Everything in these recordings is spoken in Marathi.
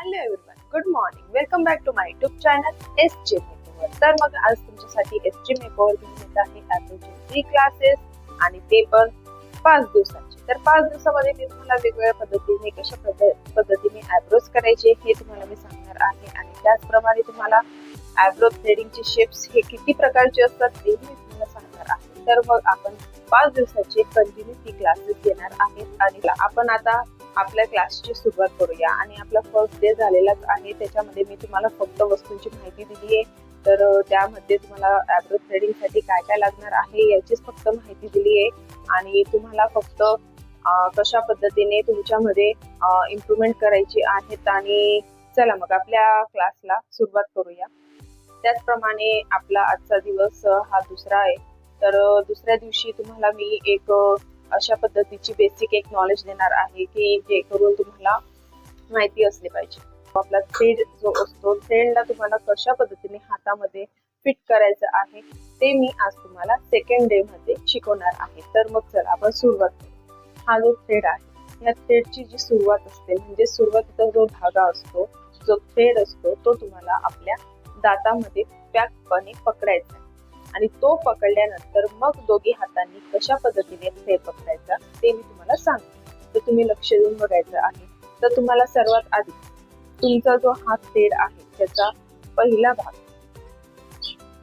Hello everyone good morning welcome back to my YouTube channel S J makeover तर मग आज तुमच्यासाठी एस जे मेकओव्हर घेऊन येत आहे ॲप्रोचे थ्री क्लासेस आणि ते पण पाच दिवसांचे. तर पाच दिवसामध्ये मी तुम्हाला वेगवेगळ्या पद्धतीने कशा पद्ध- पद्धतीने ॲब्रोज करायचे हे तुम्हाला मी सांगणार आहे. आणि त्याचप्रमाणे तुम्हाला ॲब्रो थ्रेडिंगचे शेप्स हे किती प्रकारचे असतात ते मी तुम्हाला सांगणार आहे. तर मग आपण पाच दिवसाचे कंटिन्यू क्लासेस घेणार आहेत. आणि आपण आता आपल्या क्लासची सुरुवात करूया. आणि आपला फर्स्ट डे झालेलाच आहे. त्याच्यामध्ये मी तुम्हाला फक्त वस्तूंची माहिती दिली आहे तर त्यामध्ये तुम्हाला ॲब्रो थ्रेडिंगसाठी काय काय लागणार आहे याचीच फक्त माहिती दिली आहे आणि तुम्हाला फक्त कशा पद्धतीने तुमच्यामध्ये इम्प्रूव्हमेंट करायची आहेत आणि चला मग आपल्या क्लासला सुरुवात करूया. त्याचप्रमाणे आपला आजचा दिवस हा दुसरा आहे. तर दुसऱ्या दिवशी तुम्हाला मी एक अशा पद्धतीची बेसिक एक नॉलेज देणार आहे की जे करून तुम्हाला माहिती असली पाहिजे. आपला थ्रेड जो असतो थ्रेडला तुम्हाला कशा पद्धतीने हातामध्ये फिट करायचं आहे ते मी आज तुम्हाला सेकंड डे मध्ये शिकवणार आहे. तर मग चला आपण सुरुवात हा जो थ्रेड आहे या थ्रेडची जी सुरुवात असते म्हणजे सुरुवातीचा जो धागा असतो जो थ्रेड असतो तो तुम्हाला आपल्या दातामध्ये पॅकपणे पकडायचा आहे. आणि तो पकडल्यानंतर मग दोघी हातांनी कशा पद्धतीने थ्रेड पकडायचा ते मी तुम्हाला सांगते. तर तुम्ही लक्ष देऊन बघायचं आहे तर तुम्हाला सर्वात आधी तुमचा जो हात फेर आहे त्याचा पहिला भाग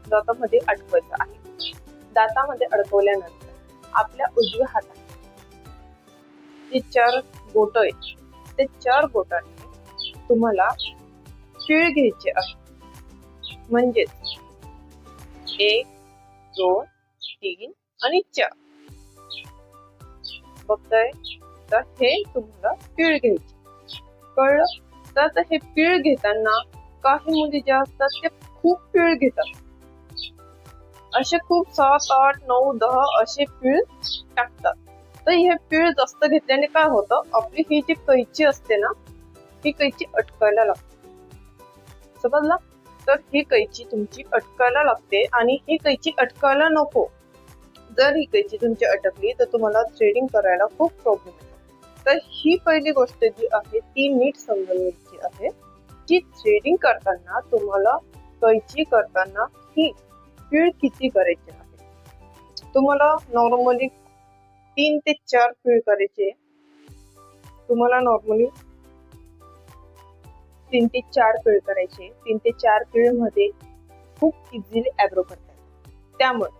दातामध्ये अडकवायचा आहे. दातामध्ये अडकवल्यानंतर आपल्या उजव्या हातात जे चार बोट आहेत ते चार बोटांनी तुम्हाला शिळ घ्यायचे आहे म्हणजेच एक दोन तीन आणि चार. बघताय तर हे तुम्हाला पीळ घ्यायचे. कळलं? तर आता हे पीळ घेताना काही मुली ज्या असतात ते खूप पीळ घेतात. असे खूप सात आठ नऊ दहा असे पीळ टाकतात. तर हे पीळ जास्त घेतल्याने काय होतं? आपली ही जी कैची असते ना ही कैची अटकायला लागते. समजला? तर ही कैची तुमची अटकायला लागते आणि ही कैची अटकायला नको. जर ही कैची तुमची अटकली तर तुम्हाला थ्रेडिंग करायला खूप प्रॉब्लेम येतो तर ही पहिली गोष्ट जी आहे ती नीट समजून घ्यायची आहे की थ्रेडिंग करताना तुम्हाला कैची करताना ही फीळ किती करायची आहे. तुम्हाला नॉर्मली तीन ते चार फीळ करायचे तुम्हाला नॉर्मली तीन ते चार पिळ करायचे. तीन ते चार पीळमध्ये खूप इझिली ॲब्रो करतात. त्यामुळे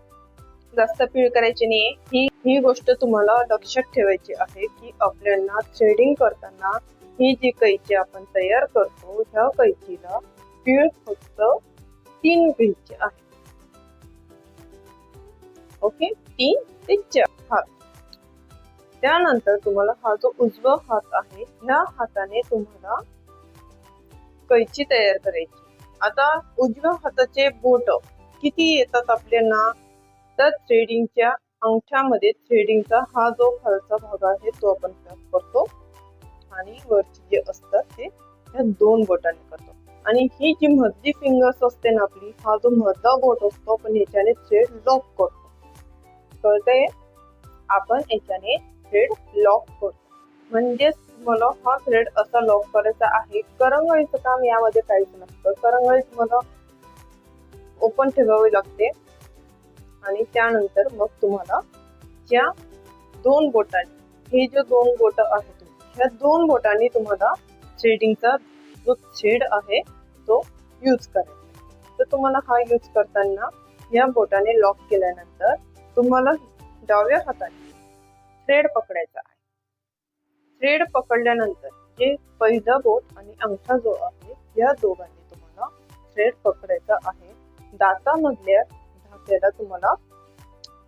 जास्त पीळ करायची नाही ही ही गोष्ट तुम्हाला लक्षात ठेवायची आहे की आपल्याला थ्रेडिंग करताना ही जी कैची आपण तयार करतो ह्या कैचीला पीळ फक्त तीन घ्यायची आहे. ओके? तीन ते चार. हात त्यानंतर तुम्हाला हा जो उजवा हात आहे ह्या हाताने तुम्हाला कैची तयार करायची. आता उजव्या हाताचे बोट किती येतात आपल्याला? तर थ्रेडिंगच्या अंगठ्यामध्ये थ्रेडिंगचा हा जो खालचा भाग आहे तो आपण पॅक करतो. आणि वरची जे असतात ते ह्या दोन बोटाने करतो. आणि ही जी मधली फिंगर्स असते ना आपली हा जो मधला बोट असतो आपण याच्याने थ्रेड लॉक करतो. कळतंय? आपण याच्याने थ्रेड लॉक करतो. म्हणजेच तुम्हाला हा थ्रेड असा लॉक करायचा आहे. करंगळीचं काम यामध्ये काहीच नसतं. करंगळी तुम्हाला ओपन ठेवावी लागते. आणि त्यानंतर मग तुम्हाला ज्या दोन बोटांनी हे जे दोन बोट आहेत ह्या दोन बोटांनी तुम्हाला थ्रेडिंगचा जो थ्रेड आहे तो यूज करायचा. तर तुम्हाला हा यूज करताना या बोटाने लॉक केल्यानंतर तुम्हाला डाव्या हाताने थ्रेड पकडायचा आहे. थ्रेड पकडल्यानंतर जे पहिलं बोट आणि अंगठा जो आहे या दोघांनी तुम्हाला थ्रेड पकडायचा आहे. दातामधल्या धाग्याला तुम्हाला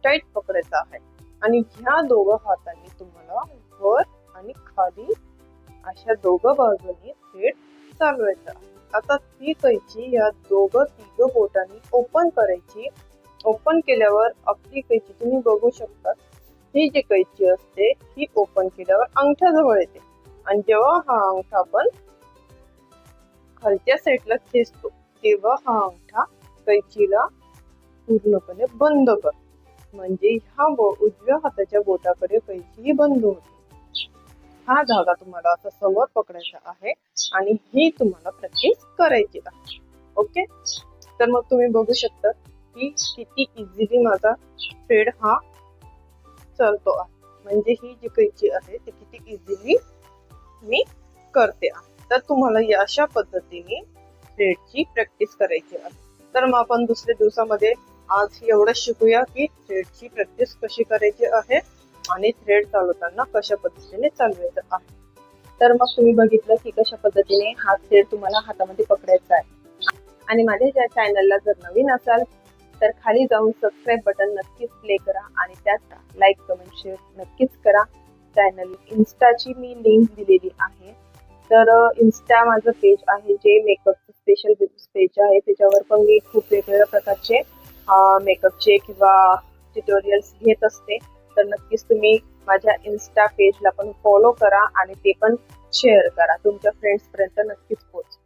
टाईट पकडायचा आहे. आणि ह्या दोघं हातांनी तुम्हाला वर आणि खाली अशा दोघं बाजूनी थ्रेड चालवायचा आहे. आता ती कैची या दोघं तिघ बोटांनी ओपन करायची. ओपन केल्यावर आपली कैची तुम्ही बघू शकता. ही जी कैची असते ही ओपन केल्यावर अंगठ्याजवळ येते. आणि जेव्हा हा अंगठा आपण खालच्या साईडला खेचतो तेव्हा हा अंगठा कैचीला पूर्णपणे बंद करतो म्हणजे ह्या बो- उजव्या हाताच्या बोटाकडे कैची बंद होते हा धागा तुम्हाला असा समोर पकडायचा आहे आणि ही तुम्हाला प्रॅक्टिस करायची आहे. ओके तर मग तुम्ही बघू शकता की किती इझिली माझा थ्रेड हा चालतो आहे. म्हणजे ही जी कैची आहे ती किती इझिली मी करते तर तुम्हाला या अशा पद्धतीने थ्रेडची प्रॅक्टिस करायची आहे. तर मग आपण दुसऱ्या दिवसामध्ये आज एवढं शिकूया की थ्रेडची प्रॅक्टिस कशी करायची आहे आणि थ्रेड चालवताना कशा पद्धतीने चालवायचं आहे. तर मग तुम्ही बघितलं की कशा पद्धतीने हा थ्रेड तुम्हाला हातामध्ये पकडायचा आहे. आणि माझ्या ज्या चॅनलला जर नवीन असाल तर खाली जाऊन सबस्क्राईब बटन नक्कीच प्ले करा आणि त्यात लाईक कमेंट शेअर नक्कीच करा. चॅनल इन्स्टाची मी लिंक दिलेली आहे. तर इन्स्टा माझं पेज आहे जे मेकअपचं स्पेशल पेज आहे. त्याच्यावर पण मी खूप वेगवेगळ्या प्रकारचे मेकअपचे किंवा ट्युटोरियल्स घेत असते. तर नक्कीच तुम्ही माझ्या इन्स्टा पेजला पण फॉलो करा आणि ते पण शेअर करा. तुमच्या फ्रेंड्सपर्यंत नक्कीच पोहोच